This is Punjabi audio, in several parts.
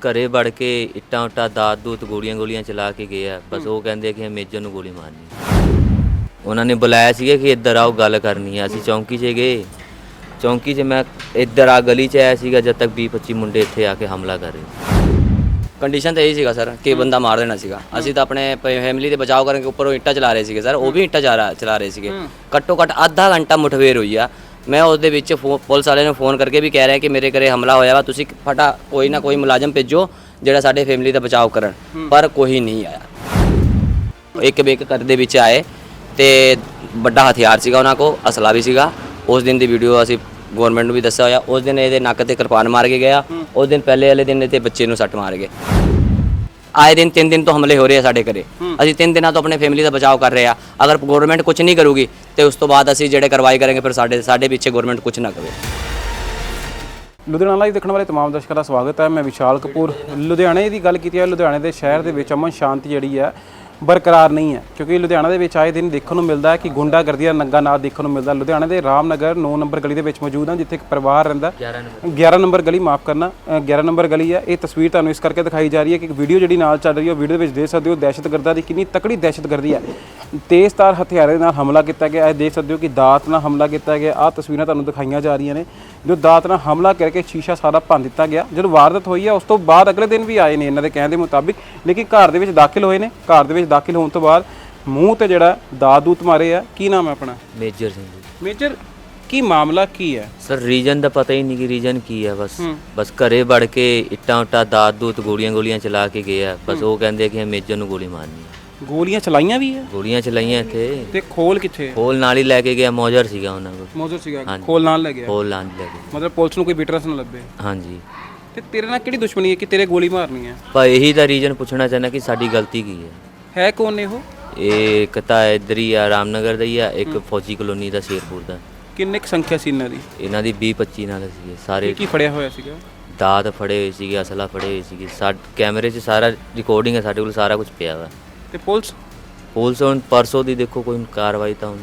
ਘਰੇ ਵੜ ਕੇ ਇੱਟਾਂ ਉੱਟਾਂ ਦਾਤ ਦੂਤ ਗੋਲੀਆਂ ਗੋਲੀਆਂ ਚਲਾ ਕੇ ਗਏ ਆ। ਬਸ ਉਹ ਕਹਿੰਦੇ ਕਿ ਮੇਜਰ ਨੂੰ ਗੋਲੀ ਮਾਰਨੀ। ਉਹਨਾਂ ਨੇ ਬੁਲਾਇਆ ਸੀਗਾ ਕਿ ਇੱਧਰ ਆਓ ਗੱਲ ਕਰਨੀ ਆ। ਅਸੀਂ ਚੌਂਕੀ 'ਚ ਗਏ। ਚੌਂਕੀ 'ਚ ਮੈਂ ਇੱਧਰ ਆ ਗਲੀ 'ਚ ਆਇਆ ਸੀਗਾ ਜਦ ਤੱਕ 20 25 ਮੁੰਡੇ ਇੱਥੇ ਆ ਕੇ ਹਮਲਾ ਕਰ ਰਹੇ। ਕੰਡੀਸ਼ਨ ਤਾਂ ਇਹੀ ਸੀਗਾ ਸਰ ਕਿ ਬੰਦਾ ਮਾਰ ਦੇਣਾ ਸੀਗਾ। ਅਸੀਂ ਤਾਂ ਆਪਣੇ ਫੈਮਿਲੀ ਦੇ ਬਚਾਅ ਕਰਨ ਕੇ ਉੱਪਰੋਂ ਇੱਟਾਂ ਚਲਾ ਰਹੇ ਸੀਗੇ ਸਰ। ਉਹ ਵੀ ਇੱਟਾਂ ਚਲਾ ਚਲਾ ਰਹੇ ਸੀਗੇ। ਘੱਟੋ ਘੱਟ ਅੱਧਾ ਘੰਟਾ ਮੁਠਭੇੜ ਹੋਈ ਆ। ਮੈਂ ਉਸ ਦੇ ਵਿੱਚ ਫੋ- ਪੁਲਿਸ ਵਾਲੇ ਨੂੰ ਫੋਨ ਕਰਕੇ ਵੀ ਕਹਿ ਰਿਹਾ ਕਿ ਮੇਰੇ ਘਰੇ ਹਮਲਾ ਹੋਇਆ ਵਾ ਤੁਸੀਂ ਫਟਾ ਕੋਈ ਨਾ ਕੋਈ ਮੁਲਾਜ਼ਮ ਭੇਜੋ ਜਿਹੜਾ ਸਾਡੇ ਫੈਮਿਲੀ ਦਾ ਬਚਾਅ ਕਰਨ। ਪਰ ਕੋਈ ਨਹੀਂ ਆਇਆ। ਇੱਕ ਬੇਕ ਕਰ ਦੇ ਵਿੱਚ ਆਏ ਤੇ ਵੱਡਾ ਹਥਿਆਰ ਸੀਗਾ ਉਹਨਾਂ ਕੋ ਅਸਲਾ ਵੀ ਸੀਗਾ। ਉਸ ਦਿਨ ਦੀ ਵੀਡੀਓ ਅਸੀਂ ਗਵਰਨਮੈਂਟ ਨੂੰ ਵੀ ਦੱਸਿਆ ਹੋਇਆ। ਉਸ ਦਿਨ ਇਹਦੇ ਨੱਕ ਤੇ ਕਿਰਪਾਨ ਮਾਰ ਕੇ ਗਿਆ। ਉਸ ਦਿਨ ਪਹਿਲੇ ਵਾਲੇ ਦਿਨ ਇਹਦੇ ਬੱਚੇ ਨੂੰ ਸੱਟ ਮਾਰ ਗਏ। ਆਏ ਦਿਨ ਤਿੰਨ ਦਿਨ ਤੋਂ ਹਮਲੇ ਹੋ ਰਹੇ ਆ ਸਾਡੇ ਘਰੇ। ਅਸੀਂ ਤਿੰਨ ਦਿਨਾਂ ਤੋਂ ਆਪਣੇ ਫੈਮਿਲੀ ਦਾ ਬਚਾਅ ਕਰ ਰਹੇ ਆ। ਅਗਰ ਗਵਰਨਮੈਂਟ ਕੁਝ ਨਹੀਂ ਕਰੂਗੀ ਤੇ ਉਸ ਤੋਂ ਬਾਅਦ ਅਸੀਂ ਜਿਹੜੇ ਕਾਰਵਾਈ ਕਰਾਂਗੇ ਫਿਰ ਸਾਡੇ ਸਾਡੇ ਪਿੱਛੇ ਗਵਰਨਮੈਂਟ ਕੁਝ ਨਾ ਕਰੇ ਲੁਧਿਆਣਾ ਲਾਈਵ ਦੇਖਣ ਵਾਲੇ ਤਮਾਮ ਦਰਸ਼ਕਾਂ ਦਾ ਸਵਾਗਤ ਹੈ। ਮੈਂ ਵਿਸ਼ਾਲ ਕਪੂਰ। ਲੁਧਿਆਣੇ ਦੀ ਗੱਲ ਕੀਤੀ ਹੈ। ਲੁਧਿਆਣੇ ਦੇ ਸ਼ਹਿਰ ਦੇ ਵਿੱਚ ਅਮਨ ਸ਼ਾਂਤੀ ਜਿਹੜੀ ਹੈ ਬਰਕਰਾਰ ਨਹੀਂ ਹੈ। ਕਿਉਂਕਿ ਲੁਧਿਆਣਾ ਦੇ ਵਿੱਚ ਆਏ ਦਿਨ ਦੇਖਣ ਨੂੰ ਮਿਲਦਾ ਹੈ ਕਿ ਗੁੰਡਾਗਰਦੀ ਦਾ ਨੰਗਾ ਨਾਚ ਦੇਖਣ ਨੂੰ ਮਿਲਦਾ ਲੁਧਿਆਣਾ ਦੇ ਰਾਮਨਗਰ 9 ਨੰਬਰ ਗਲੀ ਦੇ ਵਿੱਚ ਮੌਜੂਦ ਹਾਂ ਜਿੱਥੇ ਇੱਕ ਪਰਿਵਾਰ ਰਹਿੰਦਾ 11 ਨੰਬਰ ਗਲੀ। ਮਾਫ ਕਰਨਾ ਅ, 11 ਨੰਬਰ ਗਲੀ ਹੈ। ਇਹ ਤਸਵੀਰ ਤੁਹਾਨੂੰ ਇਸ ਕਰਕੇ ਦਿਖਾਈ ਜਾ ਰਹੀ ਹੈ ਕਿ ਇੱਕ ਵੀਡੀਓ ਜਿਹੜੀ ਨਾਲ ਚੱਲ ਰਹੀ ਹੈ ਉਹ ਵੀਡੀਓ ਦੇ ਵਿੱਚ ਦੇਖ ਸਕਦੇ ਹੋ ਦਹਿਸ਼ਤਗਰਦਾਂ ਦੀ ਕਿੰਨੀ ਤਕੜੀ ਦਹਿਸ਼ਤਗਰਦੀ ਹੈ। ਤੇਜ਼ਧਾਰ ਹਥਿਆਰਾਂ ਦੇ ਨਾਲ ਹਮਲਾ ਕੀਤਾ ਗਿਆ। ਹੈ ਦੇਖ ਸਕਦੇ ਹੋ ਕਿ ਦਾਤ ਨਾਲ ਹਮਲਾ ਕੀਤਾ ਗਿਆ। ਆਹ ਤਸਵੀਰਾਂ ਤੁਹਾਨੂੰ ਦਿਖਾਈਆਂ ਜਾ ਰਹੀਆਂ ਨੇ। ਜੋ ਦਾਤ ਨਾਲ ਹਮਲਾ ਕਰਕੇ ਸ਼ੀਸ਼ਾ ਸਾਰਾ ਭੰਨ ਦਿੱਤਾ ਗਿਆ। ਜਦੋਂ ਵਾਰਦਾਤ ਹੋਈ ਹੈ ਉਸ ਤੋਂ ਬਾਅਦ ਅਗਲੇ ਦਿਨ ਵੀ ਆਏ ਨੇ ਇਹਨਾਂ ਦੇ ਕਹਿਣ ਦੇ ਮੁਤਾਬਿਕ। ਲੇਕਿਨ ਘਰ ਦੇ ਵਿੱਚ ਦਾਖਲ ਹੋਏ ਨੇ। ਘਰ ਦੇ ਵਿੱਚ ਦਾਖਲ ਹੋਣ ਤੋਂ ਬਾਅਦ ਮੂੰਹ ਤੇ ਜਿਹੜਾ ਦਾਤ ਦੂਤ ਮਾਰੇ ਆ। ਕੀ ਨਾਮ ਹੈ ਆਪਣਾ? ਮੇਜਰ ਸਿੰਘ ਜੀ। ਮੇਜਰ ਕੀ ਮਾਮਲਾ ਕੀ ਹੈ? ਸਰ ਰੀਜਨ ਦਾ ਪਤਾ ਹੀ ਨਹੀਂ ਕਿ ਰੀਜਨ ਕੀ ਹੈ ਬਸ। ਬਸ ਘਰੇ ਵੜ ਕੇ ਇੱਟਾਂ ਉੱਟਾਂ ਦਾਤ ਦੂਤ ਗੋਲੀਆਂ ਗੋਲੀਆਂ ਚਲਾ ਕੇ ਗਏ ਆ। ਬਸ ਉਹ ਕਹਿੰਦੇ ਆ ਕਿ ਮੇਜਰ ਨੂੰ ਗੋਲੀ ਮਾਰਨੀ ਹੈ। ਗੋਲੀਆਂ ਚਲਾਈਆਂ ਵੀ ਹੈ ਗੋਲੀਆਂ ਚਲਾਈਆਂ ਇੱਥੇ। ਤੇ ਖੋਲ ਕਿੱਥੇ? ਖੋਲ ਨਾਲ ਹੀ ਲੈ ਕੇ ਗਿਆ ਮੌਜਰ ਸੀਗਾ ਉਹਨਾਂ ਕੋਲ। ਮੌਜੂਦ ਸੀਗਾ? ਖੋਲ ਨਾਲ ਲੈ ਗਿਆ? ਖੋਲ ਨਾਲ ਲੈ ਕੇ ਮਤਲਬ ਪੁਲਿਸ ਨੂੰ ਕੋਈ ਵਿਟਨੈਸ ਨਾ ਲੱਭੇ? ਹਾਂਜੀ। ਤੇ ਤੇਰੇ ਨਾਲ ਕਿਹੜੀ ਦੁਸ਼ਮਣੀ ਹੈ ਕਿ ਤੇਰੇ ਗੋਲੀ ਮਾਰਨੀ ਹੈ? ਪਰ ਇਹੀ ਤਾਂ ਰੀਜਨ ਪੁੱਛਣਾ ਚਾਹੁੰਦਾ ਕਿ ਸਾਡੀ ਗਲਤੀ ਕੀ ਹੈ। ਹੈ ਕੌਣ ਨੇ ਉਹ? ਇਹ ਇੱਕ ਤਾਂ ਇੱਧਰ ਹੀ ਆ ਰਾਮਨਗਰ ਦਾ ਹੀ ਆ ਇੱਕ ਫੌਜੀ ਕਲੋਨੀ ਦਾ ਸ਼ੇਰਪੁਰ ਦਾ। ਕਿੰਨੇ ਕੁ ਸੰਖਿਆ ਸੀ ਇਹਨਾਂ ਦੀ? ਇਹਨਾਂ ਦੀ 20 25 ਨਾਲ ਸੀਗੇ ਸਾਰੇ ਕੀ ਫੜਿਆ ਹੋਇਆ ਸੀਗਾ? ਦਾਤ ਫੜੇ ਹੋਏ ਸੀਗੇ ਅਸਲਾ ਫੜੇ ਹੋਏ ਸੀਗੇ। ਸਾਡੇ ਕੈਮਰੇ 'ਚ ਸਾਰਾ ਰਿਕਾਰਡਿੰਗ ਹੈ ਸਾਡੇ ਕੋਲ ਸਾਰਾ ਕੁਝ ਪਿਆ ਵਾ। ਤੇ ਪੁਲਿਸ? ਪੁਲਿਸ ਹੁਣ ਪਰਸੋਂ ਦੀ ਦੇਖੋ ਕੋਈ ਕਾਰਵਾਈ ਤਾਂ ਹੁਣ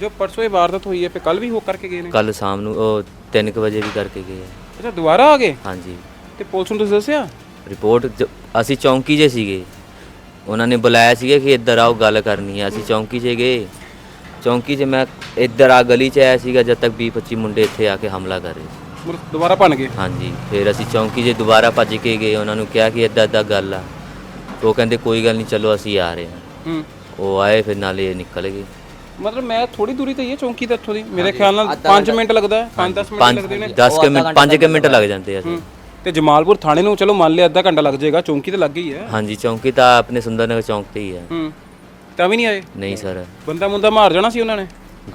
ਜੋ ਪਰਸੋਂ ਇਹ ਵਾਰਦਾਤ ਹੋਈ ਹੈ ਫੇ ਕੱਲ ਵੀ ਹੋ ਕਰਕੇ ਗਏ ਨੇ? ਕੱਲ ਸ਼ਾਮ ਨੂੰ ਉਹ 3 ਵਜੇ ਵੀ ਕਰਕੇ ਗਏ ਆ। ਅੱਛਾ ਦੁਬਾਰਾ ਆ ਗਏ? ਹਾਂਜੀ। ਤੇ ਪੁਲਿਸ ਨੂੰ ਤੁਸੀਂ ਦੱਸਿਆ? ਰਿਪੋਰਟ ਜ- ਅਸੀਂ ਚੌਂਕੀ 'ਚ ਸੀਗੇ। ਉਹਨਾਂ ਨੇ ਬੁਲਾਇਆ ਸੀਗਾ ਕਿ ਇੱਧਰ ਆਓ ਗੱਲ ਕਰਨੀ ਆ। ਅਸੀਂ ਚੌਂਕੀ 'ਚ ਗਏ। ਚੌਂਕੀ 'ਚ ਮੈਂ ਇੱਧਰ ਆ ਗਲੀ 'ਚ ਆਇਆ ਸੀਗਾ ਜਦ ਤੱਕ 20 25 ਮੁੰਡੇ ਇੱਥੇ ਆ ਕੇ ਹਮਲਾ ਕਰ ਰਹੇ ਸੀ। ਦੁਬਾਰਾ ਭੰਨ ਗਏ? ਹਾਂਜੀ। ਫਿਰ ਅਸੀਂ ਚੌਂਕੀ 'ਚ ਦੁਬਾਰਾ ਭੱਜ ਕੇ ਗਏ। ਉਹਨਾਂ ਨੂੰ ਕਿਹਾ ਕਿ ਇੱਦਾਂ ਇੱਦਾਂ ਗੱਲ ਆ। ਉਹ ਕਹਿੰਦੇ ਕੋਈ ਗੱਲ ਨਹੀਂ ਚਲੋ ਅਸੀਂ ਆ ਰਹੇ ਹਾਂ। ਹੂੰ। ਉਹ ਆਏ ਫਿਰ ਨਾਲੇ ਨਿਕਲ ਗਏ। ਮਤਲਬ ਮੈਂ ਥੋੜੀ ਦੂਰੀ ਤੇ ਹੀ ਹੈ ਚੌਂਕੀ ਤੇ ਇੱਥੋਂ ਦੀ। ਮੇਰੇ ਖਿਆਲ ਨਾਲ 5 ਮਿੰਟ ਲੱਗਦਾ ਹੈ 5-10 ਮਿੰਟ 5 ਲੱਗਦੇ ਨੇ। 10 ਮਿੰਟ 5 ਮਿੰਟ ਲੱਗ ਜਾਂਦੇ ਆ ਹੂੰ। ਤੇ ਜਮਾਲਪੁਰ ਥਾਣੇ ਨੂੰ ਚਲੋ ਮੰਨ ਲਿਆ ਅੱਧਾ ਘੰਟਾ ਲੱਗ ਜਾਏਗਾ ਚੌਂਕੀ ਤੇ ਲੱਗ ਗਈ ਹੈ। ਹਾਂਜੀ ਚੌਂਕੀ ਤਾਂ ਆਪਣੇ ਸੁੰਦਰਨਗਰ ਚੌਂਕ ਤੇ ਹੀ ਹੈ। ਹੂੰ। ਤਾਂ ਵੀ ਨਹੀਂ ਆਏ? ਨਹੀਂ ਸਰ। ਬੰਦਾ ਮੁੰਦਾ ਮਾਰ ਜਾਣਾ ਸੀ ਉਹਨਾਂ ਨੇ?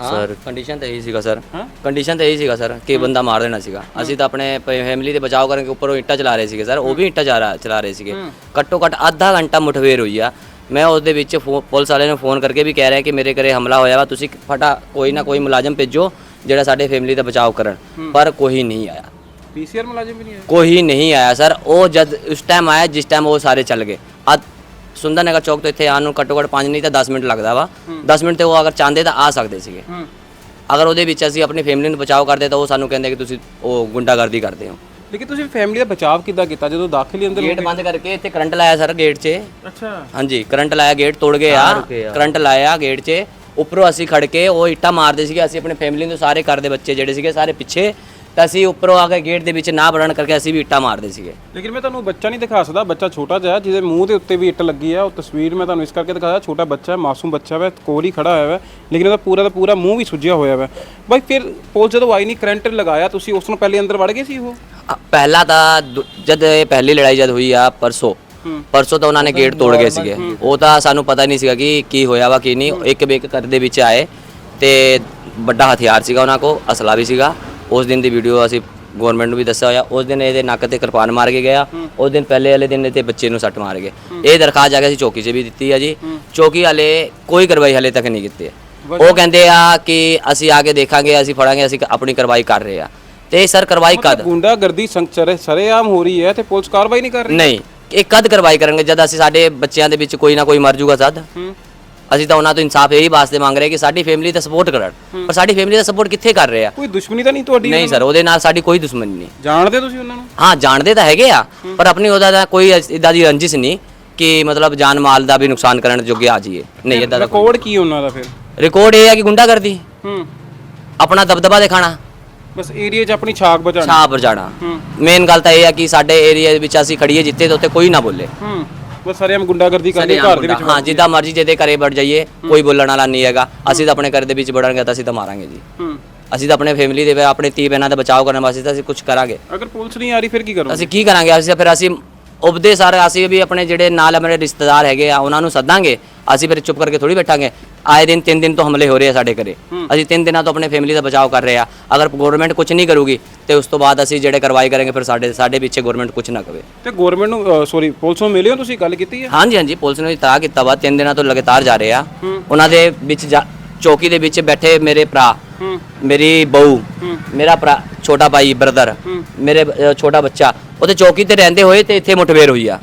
ਸਰ ਕੰਡੀਸ਼ਨ ਤਾਂ ਇਹੀ ਸੀਗਾ ਸਰ? ਕੰਡੀਸ਼ਨ ਤਾਂ ਇਹੀ ਸੀਗਾ ਸਰ ਕਿ ਬੰਦਾ ਮਾਰ ਦੇਣਾ ਸੀਗਾ। ਅਸੀਂ ਤਾਂ ਆਪਣੇ ਫੈਮਿਲੀ ਦੇ ਬਚਾਅ ਕਰਨ ਕੇ ਉੱਪਰੋਂ ਇੱਟਾਂ ਚਲਾ ਰਹੇ ਸੀਗੇ ਸਰ। ਉਹ ਵੀ ਇੱਟਾਂ ਚਲਾ ਚਲਾ ਰਹੇ ਸੀਗੇ। ਘੱਟੋ ਘੱਟ ਅੱਧਾ ਘੰਟਾ ਮੁਠਭੇੜ ਹੋਈ ਆ। ਮੈਂ ਉਸ ਦੇ ਵਿੱਚ ਪੁਲਿਸ ਵਾਲੇ ਨੂੰ ਫੋਨ ਕਰਕੇ ਵੀ ਕਹਿ ਰਿਹਾ ਕਿ ਮੇਰੇ ਘਰੇ ਹਮਲਾ ਹੋਇਆ ਵਾ ਤੁਸੀਂ ਫਟਾ ਕੋਈ ਨਾ ਕੋਈ ਮੁਲਾਜ਼ਮ ਭੇਜੋ ਜਿਹੜਾ ਸਾਡੇ ਫੈਮਿਲੀ ਦਾ ਬਚਾਅ ਕਰਨ। ਪਰ ਕੋਈ ਨਹੀਂ ਆਇਆ। ਪੀਸੀਆਰ ਮੁਲਾਜ਼ਮ ਵੀ ਨਹੀਂ ਆਏ ਕੋਈ ਨਹੀਂ ਆਇਆ ਸਰ। ਉਹ ਜਦ ਉਸ ਟਾਈਮ ਆਇਆ ਜਿਸ ਟਾਈਮ ਉਹ ਸਾਰੇ ਚੱਲ ਗਏ। ਸੁੰਦਰਨਗਰ ਚੌਕ ਤੋਂ ਇੱਥੇ ਆਉਣ ਨੂੰ ਘੱਟੋ ਘੱਟ 5 ਨਹੀਂ ਤਾਂ 10 ਮਿੰਟ ਲੱਗਦਾ ਵਾ। 10 ਮਿੰਟ ਤੇ ਉਹ ਅਗਰ ਚਾਹੁੰਦੇ ਤਾਂ ਆ ਸਕਦੇ ਸੀਗੇ। ਅਗਰ ਉਹਦੇ ਵਿੱਚ ਅਸੀਂ ਆਪਣੀ ਫੈਮਿਲੀ ਨੂੰ ਬਚਾਓ ਕਰਦੇ ਤਾਂ ਉਹ ਸਾਨੂੰ ਕਹਿੰਦੇ ਕਿ ਤੁਸੀਂ ਉਹ ਗੁੰਡਾਗਰਦੀ ਕਰਦੇ ਹੋ। ਲੇਕਿਨ ਤੁਸੀਂ ਫੈਮਿਲੀ ਦਾ ਬਚਾਅ ਕਿੱਦਾਂ ਕੀਤਾ? ਜਦੋਂ ਦਾਖਲ ਹੀ ਅੰਦਰ ਗੇਟ ਬੰਦ ਕਰਕੇ ਇੱਥੇ ਕਰੰਟ ਲਾਇਆ ਸਰ ਗੇਟ 'ਚ। ਅੱਛਾ। ਹਾਂਜੀ ਕਰੰਟ ਲਾਇਆ ਗੇਟ ਤੋੜ ਗਏ ਆ ਕਰੰਟ ਲਾਇਆ ਗੇਟ 'ਚ। ਉੱਪਰੋਂ ਅਸੀਂ ਖੜ ਕੇ ਉਹ ਇੱਟਾਂ ਮਾਰਦੇ ਸੀਗੇ। ਅਸੀਂ ਆਪਣੇ ਫੈਮਿਲੀ ਨੂੰ ਸਾਰੇ ਘਰ ਦੇ ਬੱਚੇ ਜਿਹੜੇ ਸੀਗੇ ਸਾਰੇ ਪਿੱਛੇ ਤਾਂ ਅਸੀਂ ਉੱਪਰੋਂ ਆ ਕੇ ਗੇਟ ਦੇ ਵਿੱਚ ਨਾ ਵੜਨ ਕਰਕੇ ਅਸੀਂ ਵੀ ਇੱਟਾਂ ਮਾਰਦੇ ਸੀਗੇ। ਲੇਕਿਨ ਮੈਂ ਤੁਹਾਨੂੰ ਬੱਚਾ ਨਹੀਂ ਦਿਖਾ ਸਕਦਾ ਬੱਚਾ ਛੋਟਾ ਜਿਹਾ ਜਿਹਦੇ ਮੂੰਹ ਦੇ ਉੱਤੇ ਵੀ ਇੱਟ ਲੱਗੀ ਆ ਉਹ ਤਸਵੀਰ ਮੈਂ ਤੁਹਾਨੂੰ ਇਸ ਕਰਕੇ ਦਿਖਾਇਆ ਛੋਟਾ ਬੱਚਾ ਹੈ ਮਾਸੂਮ ਬੱਚਾ ਹੈ ਕੋਲ ਹੀ ਖੜਾ ਹੋਇਆ ਹੈ ਲੇਕਿਨ ਉਹਦਾ ਪੂਰਾ ਦਾ ਪੂਰਾ ਮੂੰਹ ਵੀ ਸੁੱਜਿਆ ਹੋਇਆ ਹੈ ਬਾਈ ਫਿਰ ਪੁਲਿਸ ਜਦੋਂ ਆਈ ਨਹੀਂ ਕਰੰਟ ਲਗਾਇਆ ਤੁਸੀਂ ਉਸ ਨੂੰ ਪਹਿਲੇ ਅੰਦਰ ਵੜ ਗਏ ਸੀ ਉਹ? ਅ, ਪਹਿਲਾ ਤਾਂ ਦੁ- ਜਦ ਇਹ ਪਹਿਲੀ ਲੜਾਈ ਜਦ ਹੋਈ ਆ ਪਰਸੋਂ ਪਰਸੋਂ ਤਾਂ ਉਹਨਾਂ ਨੇ ਗੇਟ ਤੋੜ ਗਏ ਸੀਗੇ। ਉਹ ਤਾਂ ਸਾਨੂੰ ਪਤਾ ਨਹੀਂ ਸੀਗਾ ਕਿ ਕੀ ਹੋਇਆ ਵਾ ਕੀ ਨਹੀਂ। ਇੱਕ ਬੇਕ ਕਰ ਦੇ ਵਿੱਚ ਆਏ ਤੇ ਵੱਡਾ ਹਥਿਆਰ ਸੀਗਾ ਉਹਨਾਂ ਕੋ ਅਸਲਾ ਵੀ ਸੀਗਾ। ਉਸ ਦਿਨ ਦੀ ਵੀਡੀਓ ਅਸੀਂ ਗਵਰਨਮੈਂਟ ਨੂੰ ਵੀ ਦੱਸਿਆ ਹੋਇਆ ਉਸ ਦਿਨ ਇਹਦੇ ਨੱਕ ਤੇ ਕਿਰਪਾਨ ਮਾਰ ਕੇ ਗਿਆ ਉਸ ਦਿਨ ਪਹਿਲੇ ਵਾਲੇ ਦਿਨ ਇਹਦੇ ਬੱਚੇ ਨੂੰ ਸੱਟ ਮਾਰ ਗਏ। ਇਹ ਦਰਖਾਸਤ ਜਾ ਕੇ ਅਸੀਂ ਚੌਕੀ 'ਚ ਵੀ ਦਿੱਤੀ ਆ ਜੀ। ਚੌਕੀ ਵਾਲੇ ਕੋਈ ਕਾਰਵਾਈ ਹਲੇ ਤੱਕ ਨਹੀਂ ਕੀਤੀ। ਉਹ ਕਹਿੰਦੇ ਆ ਕਿ ਅਸੀਂ ਆ ਕੇ ਦੇਖਾਂਗੇ ਅਸੀਂ ਫੜਾਂਗੇ ਅਸੀਂ ਆਪਣੀ ਕਾਰਵਾਈ ਕਰ ਰਹੇ ਆ। ਤੇ ਸਰ ਕਾਰਵਾਈ ਕਦ? ਗੁੰਡਾਗਰਦੀ ਸੰਚਰੇ ਸਰੇਆਮ ਹੋ ਰਹੀ ਹੈ ਤੇ ਪੁਲਿਸ ਕਾਰਵਾਈ ਨਹੀਂ ਕਰ ਰਹੀ? ਨਹੀਂ ਇਹ ਕਦ ਕਾਰਵਾਈ ਕਰਾਂਗੇ ਜਦ ਅਸੀਂ ਸਾਡੇ ਬੱਚਿਆਂ ਦੇ ਵਿੱਚ ਕੋਈ ਨਾ ਕੋਈ ਮਰ ਜੂਗਾ ਹੂੰ। ਅਸੀਂ ਤਾਂ ਉਹਨਾਂ ਤੋਂ ਇਨਸਾਫ ਇਹੀ ਵਾਸਤੇ ਮੰਗ ਰਹੇ ਕਿ ਸਾਡੀ ਫੈਮਿਲੀ ਦਾ ਸਪੋਰਟ ਕਰਨ। ਪਰ ਸਾਡੀ ਫੈਮਿਲੀ ਦਾ ਸਪੋਰਟ ਕਿੱਥੇ ਕਰ ਰਹੇ ਆ? ਕੋਈ ਦੁਸ਼ਮਣੀ ਤਾਂ ਨਹੀਂ ਤੁਹਾਡੀ ਨਹੀਂ ਸਰ ਉਹਦੇ ਨਾਲ ਸਾਡੀ ਕੋਈ ਦੁਸ਼ਮਣੀ ਨਹੀਂ। ਜਾਣਦੇ ਤੁਸੀਂ ਉਹਨਾਂ ਨੂੰ? ਹਾਂ ਜਾਣਦੇ ਤਾਂ ਹੈਗੇ ਆ ਪਰ ਆਪਣੀ ਉਹਦਾ ਦਾ ਕੋਈ ਇਦਾਂ ਦੀ ਰੰਜਿਸ਼ ਨਹੀਂ ਕਿ ਮਤਲਬ ਜਾਨ ਮਾਲ ਦਾ ਵੀ ਨੁਕਸਾਨ ਕਰਨ ਜੋਗੇ ਆ ਜਾਈਏ। ਨਹੀਂ ਇਦਾਂ ਦਾ ਰਿਕਾਰਡ ਕੀ ਉਹਨਾਂ ਦਾ ਫਿਰ? ਰਿਕਾਰਡ ਇਹ ਹੈ ਕਿ ਗੁੰਡਾ ਕਰਦੀ ਹੂੰ। ਆਪਣਾ ਦਬਦਬਾ ਦਿਖਾਣਾ। ਬਸ ਏਰੀਆ 'ਚ ਆਪਣੀ ਛਾਕ ਬਚਾਣੀ ਛਾਪ ਹੂੰ। ਮੇਨ ਗੱਲ ਤਾਂ ਇਹ ਹੈ ਕਿ ਸਾਡੇ ਏਰੀਆ ਦੇ ਵਿੱਚ ਅਸੀਂ ਖੜੀਏ ਜਿੱਥੇ ਤਾਂ ਉੱਥੇ ਕੋਈ ਨਾ ਬੋਲੇ। ਹੂੰ। ਬਸ ਸਾਰੇ ਹਮ ਗੁੰਡਾਗਰਦੀ ਕਰਦੇ ਘਰ ਦੇ ਵਿੱਚ ਹਾਂ ਜਿੱਦਾਂ ਮਰਜ਼ੀ ਜਿਹਦੇ ਘਰੇ ਵੜ ਜਾਈਏ ਕੋਈ ਬੋਲਣ ਵਾਲਾ ਨਹੀਂ ਹੈਗਾ। ਅਸੀਂ ਤਾਂ ਆਪਣੇ ਘਰ ਦੇ ਵਿੱਚ ਵੜਾਂਗੇ ਤਾਂ ਅਸੀਂ ਤਾਂ ਮਾਰਾਂਗੇ ਜੀ। ਅਸੀਂ ਤਾਂ ਆਪਣੇ ਫੈਮਿਲੀ ਦੇ ਆਪਣੇ ਧੀ ਭੈਣਾਂ ਦਾ ਬਚਾਅ ਕਰਨ ਵਾਸਤੇ ਤਾਂ ਅਸੀਂ ਕੁਝ ਕਰਾਂਗੇ। ਅਗਰ ਪੁਲਿਸ ਨਹੀਂ ਆ ਰਹੀ ਫਿਰ ਕੀ ਕਰੋਗੇ? ਅਸੀਂ ਕੀ ਕਰਾਂਗੇ? ਅਸੀਂ ਫਿਰ ਅਸੀਂ ਉਬਦੇ ਸਾਰੇ ਅਸੀਂ ਵੀ ਆਪਣੇ ਜਿਹੜੇ ਨਾਲ ਆਪਣੇ ਰਿਸ਼ਤੇਦਾਰ ਹੈਗੇ ਆ ਉਹਨਾਂ ਨੂੰ ਸੱਦਾਂਗੇ। ਅਸੀਂ ਫਿਰ ਚੁੱਪ ਕਰਕੇ ਥੋੜੀ ਬੈਠਾਂਗੇ। ਆਏ ਦਿਨ ਤਿੰਨ ਦਿਨ ਤੋਂ ਹਮਲੇ ਹੋ ਰਹੇ ਆ ਸਾਡੇ ਘਰੇ। ਅਸੀਂ ਤਿੰਨ ਦਿਨਾਂ ਤੋਂ ਆਪਣੇ ਫੈਮਿਲੀ ਦਾ ਬਚਾਅ ਕਰ ਰਹੇ ਆ। ਅਗਰ ਗਵਰਨਮੈਂਟ ਕੁਝ ਨਹੀਂ ਕਰੂਗੀ ਤੇ ਉਸ ਤੋਂ ਬਾਅਦ ਅਸੀਂ ਜਿਹੜੇ ਕਾਰਵਾਈ ਕਰਾਂਗੇ ਫਿਰ ਸਾਡੇ ਸਾਡੇ ਪਿੱਛੇ ਗਵਰਨਮੈਂਟ ਕੁਝ ਨਾ ਕਰੇ ਤੇ ਗਵਰਨਮੈਂਟ ਨੂੰ ਸੌਰੀ ਪੁਲਿਸ ਨੂੰ ਮਿਲੇ ਹੋ ਤੁਸੀਂ? ਗੱਲ ਕੀਤੀ ਹੈ? ਹਾਂਜੀ ਹਾਂਜੀ ਪੁਲਿਸ ਨੇ ਇਤਲਾਹ ਕੀਤਾ ਵਾ। ਤਿੰਨ ਦਿਨਾਂ ਤੋਂ ਲਗਾਤਾਰ ਜਾ ਰਹੇ ਆ। ਉਹਨਾਂ ਦੇ ਵਿੱਚ ਚੌਕੀ ਦੇ ਵਿੱਚ ਬੈਠੇ ਮੇਰੇ ਭਰਾ। ਮੇਰੀ ਬਹੂ। ਮੇਰਾ ਭਰਾ ਛੋਟਾ ਭਾਈ ਬ੍ਰਦਰ ਮੇਰੇ ਛੋਟਾ ਬੱਚਾ। ਉਹਦੇ ਚੌਕੀ ਤੇ ਰਹਿੰਦੇ ਹੋਏ ਤੇ ਇੱਥੇ ਮੁਠਭੇੜ ਹੋਈ ਆ।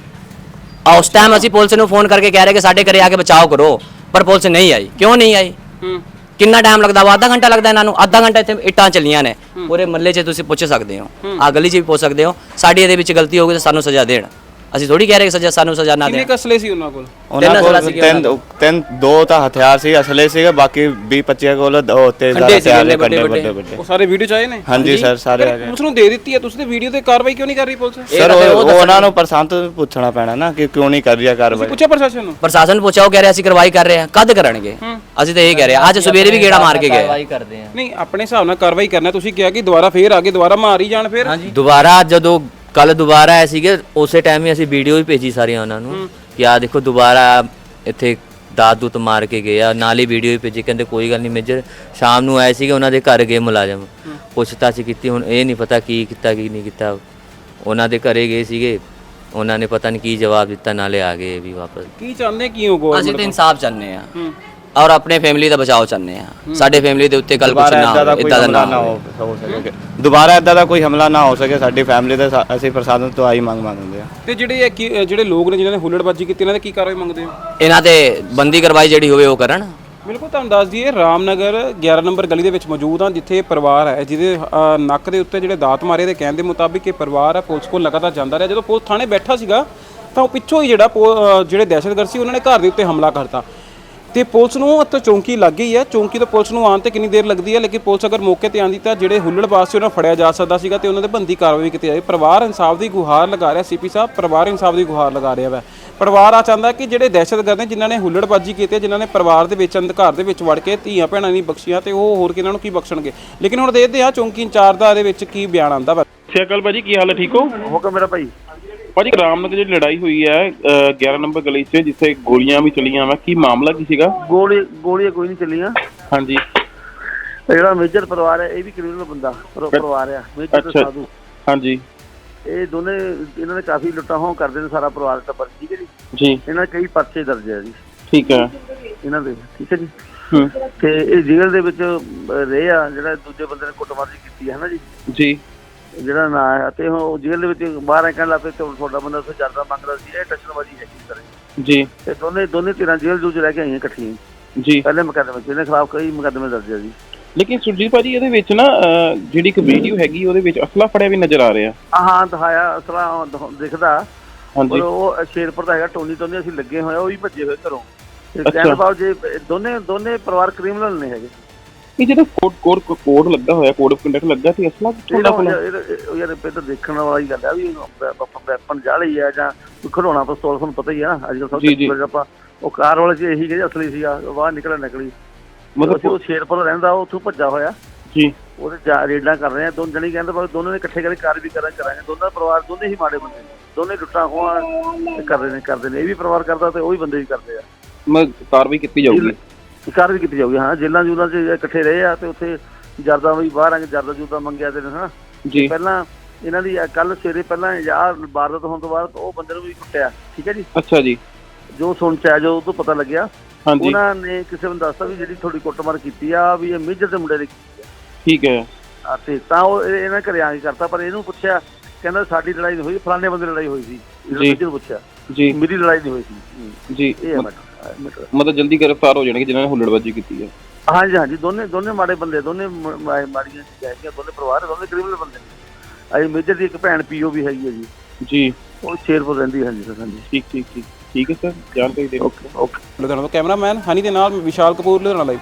ਆ ਉਸ ਟਾਈਮ ਅਸੀਂ ਪੁਲਿਸ ਨੂੰ ਫੋਨ ਕਰਕੇ ਕਹਿ ਰਹੇ ਕਿ ਸਾਡੇ ਘਰੇ ਆ ਕੇ ਬਚਾਓ ਕਰੋ ਪਰ ਪੁਲਿਸ ਨਹੀਂ ਆਈ। ਕਿਉਂ ਨਹੀਂ ਆਈ? ਹੂੰ। ਕਿੰਨਾ ਟਾਈਮ ਲੱਗਦਾ ਵਾ? ਅੱਧਾ ਘੰਟਾ ਲੱਗਦਾ ਇਹਨਾਂ ਨੂੰ? ਅੱਧਾ ਘੰਟਾ ਇੱਥੇ ਇੱਟਾਂ ਚੱਲੀਆਂ ਨੇ। ਪੂਰੇ ਮੱਲੇ 'ਚ ਤੁਸੀਂ ਪੁੱਛ ਸਕਦੇ ਹੋ। ਆ ਗਲੀ 'ਚ ਵੀ ਪੁੱਛ ਸਕਦੇ ਹੋ। ਸਾਡੀ ਇਹਦੇ ਵਿੱਚ ਗਲਤੀ ਹੋ ਗਈ ਤਾਂ ਸਾਨੂੰ ਸਜ਼ਾ ਦੇਣ। ਅਸੀਂ ਥੋੜੀ ਕਹਿ ਰਹੇ ਕਿ ਸਜ਼ਾ ਸਾਨੂੰ ਸਜ਼ਾ ਨਾ ਕਿੰਨੇ ਦੇਣ। ਕੁ ਅਸਲੇ ਸੀ ਉਹਨਾਂ ਕੋਲ? ਤਿੰਨ ਉਹਨਾਂ ਅਸਲਾ ਕੋਲ ਸੀਗੇ ਤਿੰਨ ਤਿੰਨ ਦੋ ਤਾਂ ਹਥਿਆਰ ਸੀ ਅਸਲੇ ਸੀਗੇ ਬਾਕੀ 20 25 ਕੋਲ ਉਹ ਤੇ ਖੰਡੇ ਸੀਗੇ ਹਥਿਆਰ ਨੇ ਵੱਡੇ ਵੱਡੇ ਉਹ ਸਾਰੇ ਵੀਡੀਓ ਚ ਆਏ ਨੇ? ਹਾਂਜੀ ਸਰ ਸਾਰੇ ਆ ਗਏ। ਪੁਲਿਸ ਨੂੰ ਦੇ ਦਿੱਤੀ ਹੈ ਤੁਸੀਂ ਤੇ ਵੀਡੀਓ ਤੇ ਕਾਰਵਾਈ ਕਿਉਂ ਨਹੀਂ ਕਰ ਰਹੀ ਪੁਲਿਸ? ਸਰ ਉਹ ਉਹ ਉਹਨਾਂ ਨੂੰ ਪ੍ਰਸ਼ਾਂਤ ਤੋਂ ਪੁੱਛਣਾ ਪੈਣਾ ਨਾ ਕਿ ਕਿਉਂ ਨਹੀਂ ਕਰ ਰਿਹਾ ਕਾਰਵਾਈ। ਪੁੱਛਿਆ ਪ੍ਰਸ਼ਾਸਨ ਨੂੰ? ਪ੍ਰਸ਼ਾਸਨ ਨੂੰ ਪੁੱਛਿਆ ਉਹ ਕਹਿ ਰਿਹਾ ਅਸੀਂ ਕਾਰਵਾਈ ਕਰ ਰਹੇ ਹਾਂ। ਕਦ ਕਰਨਗੇ? ਅਸੀਂ ਤਾਂ ਇਹ ਕਹਿ ਰਹੇ ਹਾਂ ਅੱਜ ਸਵੇਰੇ ਵੀ ਗੇੜਾ ਮਾਰ ਕੇ ਗਏ। ਕਾਰਵਾਈ ਕਰਦੇ ਆ ਨਹੀਂ ਆਪਣੇ ਹਿਸਾਬ ਨਾਲ ਕਾਰਵਾਈ ਕਰਨਾ ਤੁਸੀਂ ਕਿਹਾ ਕਿ ਦੁਬਾਰਾ ਫੇਰ ਆਗੇ ਦੁਬਾਰਾ ਮਾਰ ਹੀ ਜਾਣ ਫੇਰ। ਦੁਬਾਰਾ ਜਦੋਂ ਕੱਲ ਦੁਬਾਰਾ ਆਏ ਸੀਗੇ ਉਸੇ ਟਾਈਮ ਹੀ ਅਸੀਂ ਵੀਡੀਓ ਵੀ ਭੇਜੀ ਸਾਰੀਆਂ ਉਹਨਾਂ ਨੂੰ ਕਿ ਆ ਦੇਖੋ ਦੁਬਾਰਾ ਇੱਥੇ ਦਾਤ ਦੂਤ ਮਾਰ ਕੇ ਗਏ ਆ ਨਾਲ ਹੀ ਵੀਡੀਓ ਵੀ ਭੇਜੀ ਕਹਿੰਦੇ ਕੋਈ ਗੱਲ ਨਹੀਂ ਮੇਜਰ ਸ਼ਾਮ ਨੂੰ ਆਏ ਸੀਗੇ ਉਹਨਾਂ ਦੇ ਘਰ ਗਏ ਮੁਲਾਜ਼ਮ। ਪੁੱਛਤਾਛ ਕੀਤੀ ਹੁਣ ਇਹ ਨਹੀਂ ਪਤਾ ਕੀ ਕੀਤਾ ਕੀ ਨਹੀਂ ਕੀਤਾ। ਉਹਨਾਂ ਦੇ ਘਰੇ ਗਏ ਸੀਗੇ ਉਹਨਾਂ ਨੇ ਪਤਾ ਨਹੀਂ ਕੀ ਜਵਾਬ ਦਿੱਤਾ ਨਾਲੇ ਆ ਗਏ ਵੀ ਵਾਪਸ। ਕੀ ਚਾਹੁੰਦੇ ਕੀ ਹੋ ਅਸੀਂ ਤਾਂ ਇਨਸਾਫ ਚਾਹੁੰਦੇ ਆ ਔਰ ਆਪਣੇ ਫੈਮਿਲੀ ਦਾ ਬਚਾਓ ਚਾਹੁੰਦੇ ਆ ਸਾਡੇ ਫੈਮਿਲੀ ਦੇ ਉੱਤੇ ਕੱਲ ਕੁਝ ਨਾ ਇਦਾਂ ਦਾ ਹੋਵੇ ਕੋਈ ਇਦਾਂ ਦਾ ਹਮਲਾ ਨਾ ਹੋ ਸਕੇ ਦੁਬਾਰਾ ਇਦਾਂ ਦਾ ਕੋਈ ਹਮਲਾ ਨਾ ਹੋ ਸਕੇ ਸਾਡੀ ਫੈਮਿਲੀ ਦੇ ਸਾ- ਅਸੀਂ ਪ੍ਰਸ਼ਾਸਨ ਤੋਂ ਆਈ ਮੰਗ ਮੰਗਦੇ ਆ ਤੇ ਜਿਹੜੇ ਇਹ ਕੀ- ਅ, ਜਿਹੜੇ ਲੋਕ ਨੇ ਜਿਨ੍ਹਾਂ ਨੇ ਹੁੱਲੜਬਾਜੀ ਕੀਤੀ ਇਹਨਾਂ ਦੇ ਕੀ ਕਾਰਵਾਈ ਮੰਗਦੇ ਹੋ? ਇਹਨਾਂ ਤੇ ਬੰਦੀ ਕਾਰਵਾਈ ਜਿਹੜੀ ਹੋਵੇ ਉਹ ਕਰਨ। ਬਿਲਕੁਲ ਤੁਹਾਨੂੰ ਦੱਸ ਦਈਏ ਰਾਮਨਗਰ 11 ਨੰਬਰ ਗਲੀ ਦੇ ਵਿੱਚ ਮੌਜੂਦ ਹਾਂ ਜਿੱਥੇ ਇਹ ਪਰਿਵਾਰ ਹੈ ਜਿਹਦੇ ਅ, ਨੱਕ ਦੇ ਉੱਤੇ ਜਿਹੜੇ ਦਾਤ ਮਾਰੇ ਦੇ ਕਹਿਣ ਦੇ ਮੁਤਾਬਿਕ ਇਹ ਪਰਿਵਾਰ ਹੈ ਪੁਲਿਸ ਕੋਲ ਲਗਾਤਾਰ ਜਾਂਦਾ ਰਿਹਾ। ਜਦੋਂ ਪੁਲਿਸ ਥਾਣੇ ਬੈਠਾ ਸੀਗਾ ਤਾਂ ਉਹ ਪਿੱਛੋਂ ਹੀ ਜਿਹੜਾ ਪੁ- ਅ, ਜਿਹੜੇ ਦਹਿਸ਼ਤਗਰਦ ਸੀ ਉਹਨਾਂ ਨੇ ਘਰ ਦੇ ਉੱਤੇ ਹਮਲਾ ਕਰਤਾ। ਤੇ ਪੁਲਿਸ ਨੂੰ ਉੱਥੇ ਚੌਂਕੀ ਲੱਗ ਗਈ ਹੈ। ਚੌਂਕੀ ਤੋਂ ਪੁਲਿਸ ਨੂੰ ਆਉਣ ਤੇ ਕਿੰਨੀ ਦੇਰ ਲੱਗਦੀ ਹੈ? ਲੇਕਿਨ ਪੁਲਿਸ ਅਗਰ ਮੌਕੇ ਤੇ ਆਂਦੀ ਤਾਂ ਜਿਹੜੇ ਹੁੱਲੜਬਾਜ਼ ਸੀ ਉਹਨਾਂ ਫੜਿਆ ਜਾ ਸਕਦਾ ਸੀਗਾ ਤੇ ਉਹਨਾਂ ਦੇ ਬੰਦੀ ਕਾਰਵਾਈ ਕੀਤੀ ਜਾਏ ਪਰਿਵਾਰ ਇਨਸਾਫ ਦੀ ਗੁਹਾਰ ਲਗਾ ਰਿਹਾ ਸੀਪੀ ਸਾਹਿਬ। ਪਰਿਵਾਰ ਇਨਸਾਫ ਦੀ ਗੁਹਾਰ ਲਗਾ ਰਿਹਾ ਵਾ। ਪਰਿਵਾਰ ਆ ਚਾਹੁੰਦਾ ਕਿ ਜਿਹੜੇ ਦਹਿਸ਼ਤਗਰਦ ਨੇ ਜਿਨ੍ਹਾਂ ਨੇ ਹੁੱਲੜਬਾਜੀ ਕੀਤੀ ਹੈ ਜਿਨ੍ਹਾਂ ਨੇ ਪਰਿਵਾਰ ਦੇ ਵਿੱਚ ਅੰਧ ਘਰ ਦੇ ਵਿੱਚ ਵੜ ਕੇ ਧੀਆਂ ਭੈਣਾਂ ਨਹੀਂ ਬਖਸ਼ੀਆਂ ਤੇ ਉਹ ਹੋਰ ਕਿਹਨਾਂ ਨੂੰ ਕੀ ਬਖਸ਼ਣਗੇ? ਲੇਕਿਨ ਹੁਣ ਦੇਖਦੇ ਆ ਚੌਂਕੀ ਇੰਚਾਰਜ ਦਾ ਇਹਦੇ ਵਿੱਚ ਕੀ ਬਿਆਨ ਆਉਂਦਾ ਵਾ। ਸਿਆਕਲ ਭਾਜੀ ਕੀ ਹਾਲ ਹੈ? ਠੀਕ ਹੋ? ਹੁਕਮ ਮੇਰਾ ਭਾਈ। ਭਾਜੀ ਰਾਮਨਗਰ ਜਿਹੜੀ ਲੜਾਈ ਹੋਈ ਹੈ 11 ਨੰਬਰ ਗਲੀ 'ਚ ਜਿੱਥੇ ਗੋਲੀਆਂ ਵੀ ਚਲੀਆਂ ਵਾ ਕੀ ਮਾਮਲਾ ਕੀ ਸੀਗਾ? ਗੋਲੀ ਗੋਲੀਆਂ ਕੋਈ ਨਹੀਂ ਚੱਲੀਆਂ। ਹਾਂਜੀ। ਇਹ ਜਿਹੜਾ ਮੇਜਰ ਪਰਿਵਾਰ ਹੈ ਇਹ ਵੀ ਕ੍ਰਿਮੀਨਲ ਬੰਦਾ ਪਰ- ਪਰਿਵਾਰ ਆ ਮੇਜਰ ਤੇ ਅੱਛਾ। ਸਾਧੂ। ਹਾਂਜੀ। ਇਹ ਦੋਨੇ ਇਹਨਾਂ ਨੇ ਕਾਫੀ ਲੁੱਟਾਂ ਹੋਂ ਕਰਦੇ ਨੇ ਸਾਰਾ ਪਰਿਵਾਰ ਟੱਬਰ ਠੀਕ ਹੈ ਜੀ? ਜੀ। ਇਹਨਾਂ ਦੇ ਕਈ ਪਰਚੇ ਦਰਜ ਹੈ ਜੀ। ਠੀਕ ਹੈ। ਇਹਨਾਂ ਦੇ ਠੀਕ ਹੈ ਜੀ? ਹੂੰ। ਤੇ ਇਹ ਜੇਲ੍ਹ ਦੇ ਵਿੱਚ ਅਹ, ਰਹੇ ਆ ਜਿਹੜਾ ਦੂਜੇ ਬੰਦੇ ਨੇ ਕੁੱਟਮਾਰ ਕੀਤੀ ਹੈ ਨਾ ਜੀ? ਜੀ। ਜਿਹੜਾ ਨਾਂ ਹੈ ਤੇ ਉਹ ਜੇਲ੍ਹ ਦੇ ਵਿੱਚ ਬਾਹਰ ਆ ਕਹਿਣ ਲੱਗ ਪਏ ਤੁਹਾਡਾ ਬੰਦਾ ਉੱਥੇ ਜਰਦਾ ਮੰਗਦਾ ਸੀ ਇਹ ਟੱਚਨਬਾਜ਼ੀ ਹੈਗੀ ਸਰ ਜੀ। ਤੇ ਦੋਨੇ ਦੋਨੇ ਧਿਰਾਂ ਜੇਲ੍ਹ ਜੂਝ ਰਹਿ ਕੇ ਆਈਆਂ ਇਕੱਠੀਆਂ। ਜੀ। ਪਹਿਲੇ ਮੁਕੱਦਮੇ ਚ ਇਹਦੇ ਖਿਲਾਫ ਕਈ ਮੁਕੱਦਮੇ ਦਰਜ ਹੈ ਜੀ। ਲੇਕਿਨ ਸੁਰਜੀਤ ਭਾਜੀ ਇਹਦੇ ਵਿੱਚ ਨਾ ਜਿਹੜੀ ਇੱਕ ਵੀਡੀਓ ਹੈਗੀ ਉਹਦੇ ਵਿੱਚ ਅਸਲਾ ਫੜਿਆ ਵੀ ਨਜ਼ਰ ਆ ਰਿਹਾ। ਹਾਂ ਦਿਖਾਇਆ ਅਸਲਾ ਦਿਖ- ਦਿਖਦਾ। ਹਾਂਜੀ। ਉਹ ਸ਼ੇਰਪੁਰ ਦਾ ਹੈਗਾ ਟੋਨੀ ਟੋਨੀ ਅਸੀਂ ਲੱਗੇ ਹੋਏ ਉਹ ਵੀ ਭੱਜੇ ਹੋਏ ਘਰੋਂ। ਤੇ ਬਾਅਦ ਜੇ ਦੋਨੇ ਦੋਨੇ ਪਰਿਵਾਰ ਕ੍ਰਿਮੀਨਲ ਨੇ ਹੈਗੇ। ਇਹ ਜਿਹੜਾ ਕੋਡ ਕੋਡ ਕੋਡ ਲੱਗਾ ਹੋਇਆ ਕੋਡ ਆਫ ਕੰਡਕਟ ਲੱਗਾ ਤੇ ਅਸਲਾ ਥੋੜਾ ਤਾਂ ਯਾਰ ਇਹ- ਉਹ ਯਾਰ ਇਹ ਤਾਂ ਦੇਖਣ ਵਾਲੀ ਗੱਲ ਆ ਵੀ ਵੈਪਨ ਜਾਲੀ ਆ ਜਾਂ ਕੋਈ ਖੜਾਉਣਾ ਪਿਸਤੌਲ ਤੁਹਾਨੂੰ ਪਤਾ ਹੀ ਆ ਅੱਜ ਕੱਲ ਸਭ। ਤੋਂ ਆਪਾਂ। ਉਹ ਕਾਰ ਵਾਲੇ ਚ ਇਹੀ ਕਿ ਅਸਲੀ ਸੀਗਾ ਬਾਹਰ ਨਿਕਲਣ ਨਿਕਲੀ। ਮਤਲਬ ਉਹ ਸ਼ੇਰਪੁਰ ਰਹਿੰਦਾ ਉਹ ਉੱਥੋਂ ਭੱਜਾ ਹੋਇਆ। ਜੀ। ਉਹਦੇ ਜਾ ਰੇਡਾਂ ਕਰ ਰਹੇ ਆ ਦੋ ਜਣੀ ਕਹਿੰਦੇ ਪਰ ਦੋਨਾਂ ਨੇ ਇਕੱਠੇ ਕਰਕੇ ਕਾਰ ਵੀ ਕਰਾਂ ਕਰਾਂਗੇ। ਦੋਨਾਂ ਦਾ ਪਰਿਵਾਰ ਦੋਨੇ ਹੀ ਮਾੜੇ ਬੰਦੇ ਦੋਨੇ ਲੁੱਟਾਂ ਹੋਆਂ ਕਰ ਰਹੇ ਨੇ ਕਰਦੇ ਨੇ। ਇਹ ਵੀ ਪਰਿਵਾਰ ਕਰਦਾ ਤੇ ਉਹ ਵੀ ਬੰਦੇ ਵੀ ਕਰਦੇ ਆ। ਮੈਂ ਕਾਰਵਾਈ ਕੀਤੀ ਜਾਊਗੀ। ਕਾਰ ਵੀ ਕੀਤੀ ਜਾਊਗੀ ਹਾਂ। ਜੇਲਾਂ ਜੂਲਾਂ 'ਚ ਇਕੱਠੇ ਰਹੇ ਆ ਤੇ ਉੱਥੇ ਜਰਦਾ ਵੀ ਬਾਹਰ ਆ ਕੇ ਜਰਦਾ ਜੁਰਦਾ ਮੰਗਿਆ ਤੇ ਹਾਂ। ਜੀ। ਪਹਿਲਾਂ ਇਹਨਾਂ ਦੀ ਕੱਲ ਸਵੇਰੇ ਪਹਿਲਾਂ ਯਾਰ ਵਾਰਦਾਤ ਹੋਣ ਤੋਂ ਬਾਅਦ ਉਹ ਬੰਦੇ ਨੂੰ ਵੀ ਕੁੱਟਿਆ ਠੀਕ ਹੈ ਜੀ? ਅੱਛਾ ਜੀ। ਜੋ ਸੁਣ ਚ ਜੋ ਉਹ ਤੋਂ ਪਤਾ ਲੱਗਿਆ ਹਾਂਜੀ। ਉਹਨਾਂ ਨੇ ਕਿਸੇ ਨੂੰ ਦੱਸਤਾ ਵੀ ਜਿਹੜੀ ਤੁਹਾਡੀ ਕੁੱਟਮਾਰ ਕੀਤੀ ਆ ਵੀ ਇਹ ਮੇਜਰ ਦੇ ਮੁੰਡੇ ਨੇ ਕੀਤੀ ਠੀਕ ਹੈ। ਤੇ ਤਾਂ ਉਹ ਇਹ- ਇਹਨਾਂ ਘਰੇ ਆ ਕੇ ਕਰਤਾ ਪਰ ਇਹਨੂੰ ਪੁੱਛਿਆ ਕਹਿੰਦਾ ਸਾਡੀ ਲੜਾਈ ਹੋਈ ਫਲਾਣੇ ਬੰਦੇ ਲੜਾਈ ਹੋਈ ਸੀ ਜੀ। ਇਹਨੂੰ ਪੁੱਛਿਆ। ਜੀ। ਮੇਰੀ ਲੜਾਈ ਨਹੀਂ ਹੋਈ ਸੀ। ਜੀ। ਇਹ ਹੈ ਮੀਟਰ ਮਤਲਬ ਜਲਦੀ ਗ੍ਰਿਫਤਾਰ ਹੋ ਜਾਣਗੇ ਜਿਨ੍ਹਾਂ ਨੇ ਹੁੱਲੜਬਾਜ਼ੀ ਕੀਤੀ ਹੈ। ਹਾਂਜੀ ਹਾਂਜੀ ਦੋਨੇ ਦੋਨੇ ਮਾੜੇ ਬੰਦੇ ਦੋਨੇ ਮ- ਮਾ- ਮਾੜੀਆਂ ਚੀਜ਼ਾਂ ਹੈਗੀਆਂ ਦੋਨੇ ਪਰਿਵਾਰ ਦੋਨੇ ਕ੍ਰਿਮੀਨਲ ਬੰਦੇ ਨੇ। ਅਜੇ ਮੇਜਰ ਦੀ ਇੱਕ ਭੈਣ ਪੀਓ ਵੀ ਹੈਗੀ ਹੈ ਜੀ। ਜੀ। ਉਹ ਸ਼ੇਰਪੁਰ ਰਹਿੰਦੀ ਹੈ ਹਾਂਜੀ ਸਰ ਹਾਂਜੀ। ਠੀਕ ਠੀਕ ਠੀਕ ਠੀਕ ਹੈ ਸਰ। ਜਾਣਕਾਰੀ ਦੇ ਓਕੇ ਓਕੇ। ਲੁਧਿਆਣਾ ਤੋਂ ਕੈਮਰਾਮੈਨ ਹਨੀ ਦੇ ਨਾਲ ਵਿਸ਼ਾਲ ਕਪੂਰ ਲੁਧਿਆਣਾ ਲਾਈਵ